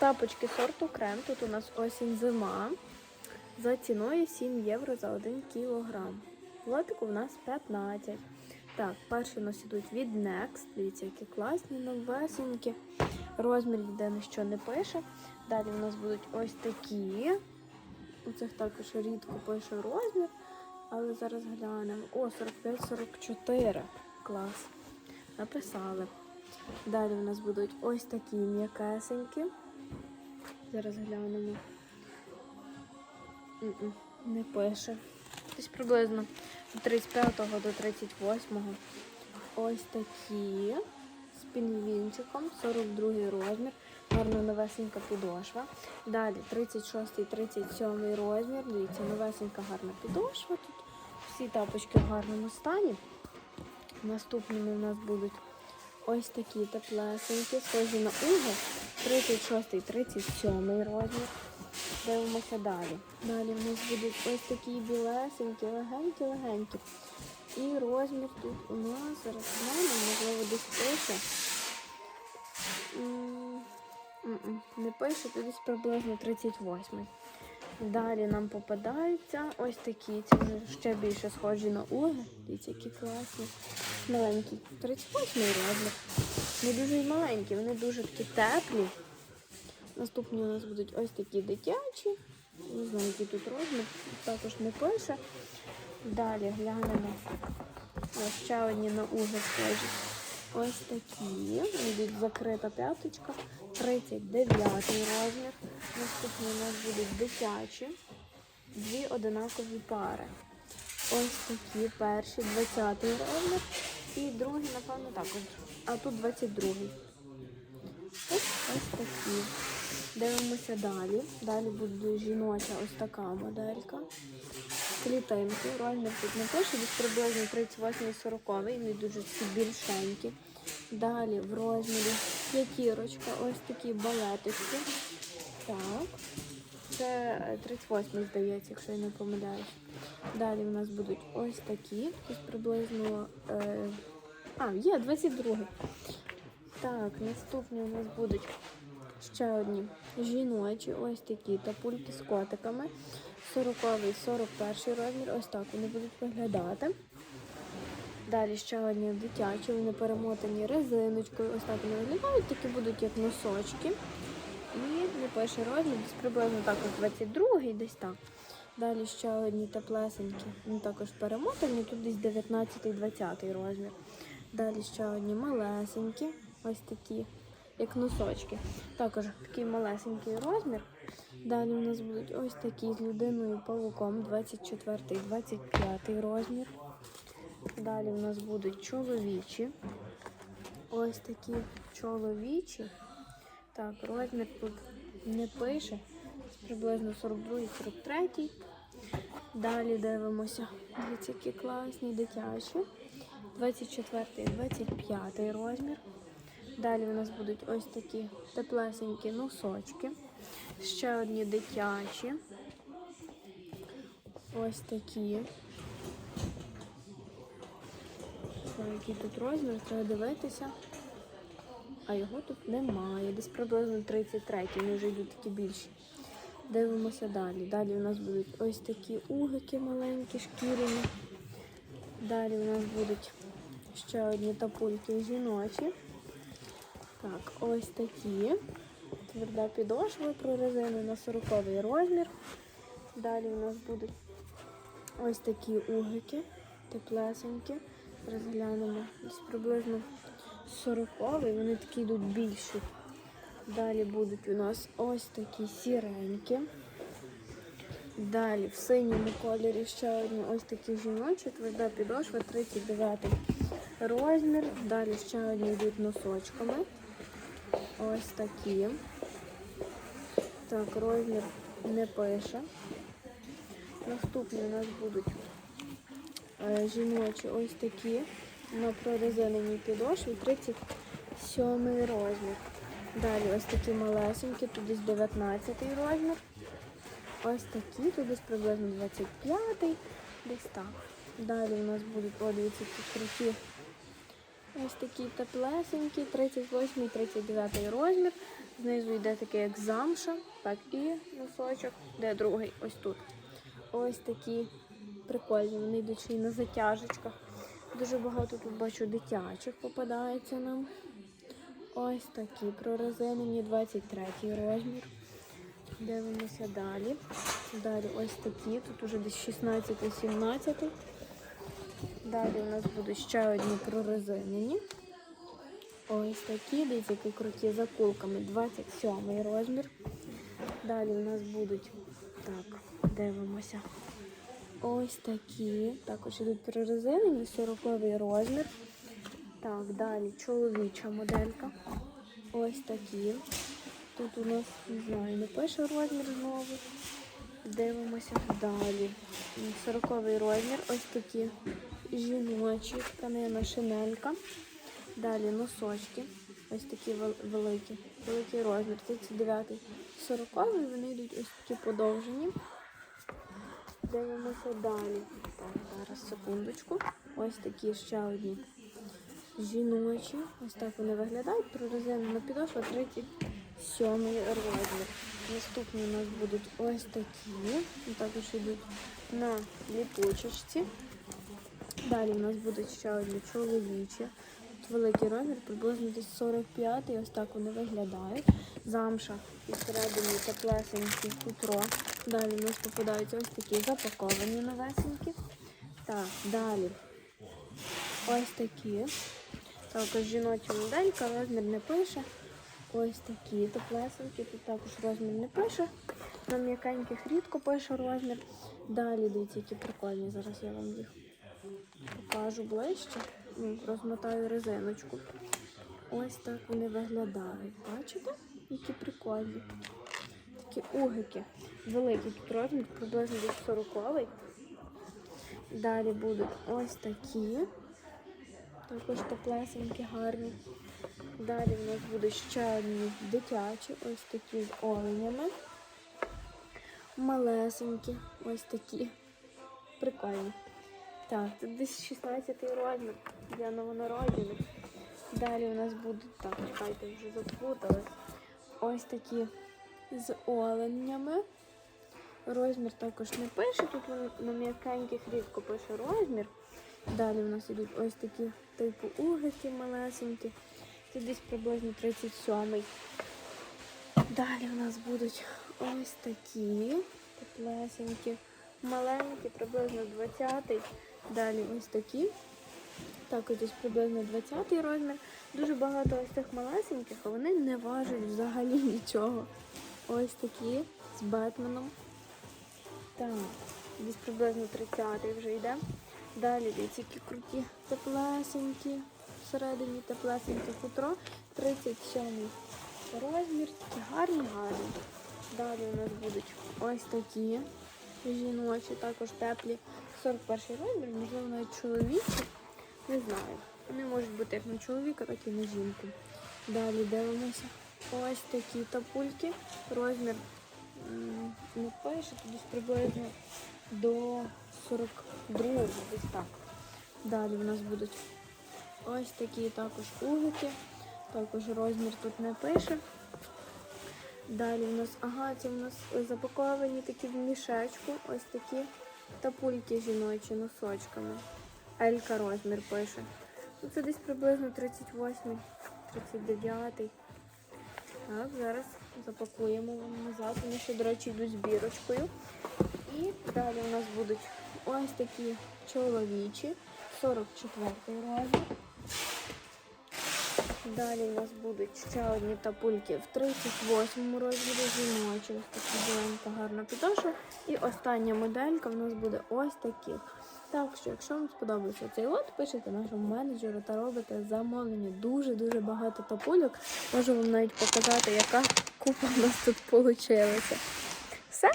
Тапочки сорту крем. Тут у нас осінь зима. За ціною 7 євро за 1 кілограм. Лотику у нас 15. Так, перші у нас ідуть від Next. Дивіться, які класні, новесенькі. Розмір ніде ніщо не пише. Далі у нас будуть ось такі. У цих також рідко пише розмір. Але зараз глянемо. О, 45-44. Клас. Написали. Далі у нас будуть ось такі м'якесенькі. Зараз глянемо. Не пише. Десь приблизно від 35 до 38. Ось такі з пінгвінчиком, 42 розмір, гарна новесенька підошва. Далі 36 37 розмір. Дивіться, новесенька гарна підошва. Тут всі тапочки в гарному стані. Наступними у нас будуть ось такі теплесенькі, схожі на угол. 36 37 розмір. Дивимося далі. Далі в нас будуть ось такі білесенькі, легенькі-легенькі. І розмір тут у нас, зараз глянемо, можливо, десь пише. Не пише, то десь приблизно 38. Далі нам попадаються ось такі, ці вже ще більше схожі на уги. Дивіться, які класні. Маленькі. 38 розмір. Не дуже й маленькі, вони дуже такі теплі. Наступні у нас будуть ось такі дитячі. Не знаю, який тут розмір, також не пише. Далі глянемо. Ось ще одні на уги схожі. Ось такі. Йдуть закрита п'яточка. 39 розмір. Наступні у нас будуть дитячі. Дві одинакові пари. Ось такі перші, 20 розмір. І другий, напевно, також. А тут 22. Ось, ось такі. Дивимося далі. Далі буде жіноча ось така моделька. Клітинки. Розмір тут не пише, десь приблизно 38-40, вони дуже такі більшенькі. Далі в розмірі п'ятірочка, ось такі балеточки. Так. Це е, 38, здається, якщо я не помиляюсь. Далі у нас будуть ось такі. Ось приблизно. Е... А, є 22. Так, наступні у нас будуть ще одні жіночі, ось такі тапульки з котиками. 40 41 розмір. Ось так вони будуть виглядати. Далі ще одні дитячі, вони перемотані резиночкою. Ось так вони виглядають, такі будуть як носочки. І не пише розмір, десь приблизно також 22-й, десь так. Далі ще одні теплесенькі, вони також перемотані, тут десь 19-20 розмір. Далі ще одні малесенькі, ось такі, як носочки. Також такий малесенький розмір. Далі у нас будуть ось такі з людиною павуком, 24-25 розмір. Далі у нас будуть чоловічі. Ось такі чоловічі. Так, розмір тут не пише. Приблизно 42-43. Далі дивимося. Дивіться, які класні дитячі. 24-25 розмір. Далі у нас будуть ось такі теплесенькі носочки. Ще одні дитячі. Ось такі. Що, який тут розмір, треба дивитися. А його тут немає. Десь приблизно 33, вони вже йдуть такі більші. Дивимося далі. Далі у нас будуть ось такі угики маленькі, шкіряні. Далі у нас будуть ще одні тапульки жіночі. Так, ось такі. Тверда підошва прорезина на 40 розмір. Далі у нас будуть ось такі угики, теплесенькі. Розглянемо. Десь приблизно 40 вони такі йдуть більші. Далі будуть у нас ось такі сіренькі. Далі в синьому кольорі ще одні ось такі жіночі, тверда підошва, 39 розмір. Далі ще одні йдуть носочками. Ось такі. Так, розмір не пише. Наступні у нас будуть жіночі ось такі на прорезиненій підошві 37 розмір. Далі ось такі малесенькі, тут десь 19 розмір. Ось такі, тут десь приблизно 25 десь так. Далі у нас будуть, о, дивіться, ці круті. Ось такі теплесенькі, 38 39 розмір. Знизу йде такий як замша, так і носочок, де другий ось тут. Ось такі прикольні, вони йдуть ще й на затяжечках. Дуже багато тут бачу дитячих попадається нам. Ось такі прорезинені, 23 розмір. Дивимося далі. Далі ось такі, тут уже десь 16-17. Далі у нас будуть ще одні прорезинені. Ось такі, дивіться, які круті закулками. 27 розмір. Далі у нас будуть, так, дивимося. Ось такі. Також ідуть прорезинені, 40 розмір. Так, далі чоловіча моделька. Ось такі. Тут у нас, не знаю, не пише розмір знову. Дивимося далі. 40 розмір. Ось такі жіночі, тканина шинелька. Далі носочки. Ось такі вел- великі. Великий розмір. 39 40 вони йдуть ось такі подовжені. Дивимося далі. Так, зараз секундочку. Ось такі ще одні жіночі. Ось так вони виглядають. Прорезинена підошва 37 розмір. Наступні у нас будуть ось такі. Також йдуть на ліпучечці. Далі у нас будуть ще одні чоловічі. Тут великий розмір, приблизно десь 45 ось так вони виглядають. Замша і всередині теплесенькі хутро. Далі у нас попадаються ось такі запаковані новесенькі. Так, далі ось такі. Також жіноча моделька, розмір не пише. Ось такі теплесенькі, тут також розмір не пише. На м'якеньких рідко пише розмір. Далі дивіться, які прикольні. Зараз я вам їх покажу ближче. Ну, Розмотаю резиночку. Ось так вони виглядають. Бачите? Які прикольні. Такі угики. Великий тут розмір, приблизно десь 40 Далі будуть ось такі. Також теплесенькі, гарні. Далі в нас будуть ще одні дитячі, ось такі з оленями. Малесенькі, ось такі. Прикольні. Так, тут десь 16-й розмір для новонароджених. Далі у нас будуть, так, чекайте, вже заплутали. Ось такі з оленями. Розмір також не пише, тут на м'якеньких рідко пише розмір. Далі у нас ідуть ось такі типу угики малесенькі. Це десь приблизно 37-й. Далі у нас будуть ось такі теплесенькі, маленькі, приблизно 20-й. Далі ось такі. Також десь приблизно 20-й розмір. Дуже багато ось цих малесеньких, а вони не важать взагалі нічого. Ось такі з Бетменом. Так, десь приблизно 30-й вже йде. Далі дивіться, які круті теплесенькі. Всередині теплесеньке хутро. 37 розмір. Такі гарні, гарні. Далі у нас будуть ось такі жіночі, також теплі. 41 розмір, можливо, навіть чоловічі. Не знаю. Вони можуть бути як на чоловіка, так і на жінку. Далі дивимося. Ось такі тапульки. Розмір пише, то десь приблизно до 42 десь так. Далі у нас будуть ось такі також угики. Також розмір тут не пише. Далі у нас, ага, це у нас запаковані такі в мішечку. Ось такі тапульки жіночі носочками. Елька розмір пише. Ну, Це десь приблизно 38, 39. Так, зараз запакуємо вам назад. Вони ще, до речі, йдуть з бірочкою. І далі у нас будуть ось такі чоловічі, 44 розмір. Далі у нас будуть ще одні тапульки в 38-му розмірі жіночі. Ось біленька гарна підошва. І остання моделька в нас буде ось таких. Так що, якщо вам сподобався цей лот, пишете нашому менеджеру та робите замовлення. Дуже-дуже багато топульок. Можу вам навіть показати, яка купа в нас тут вийшла. Все.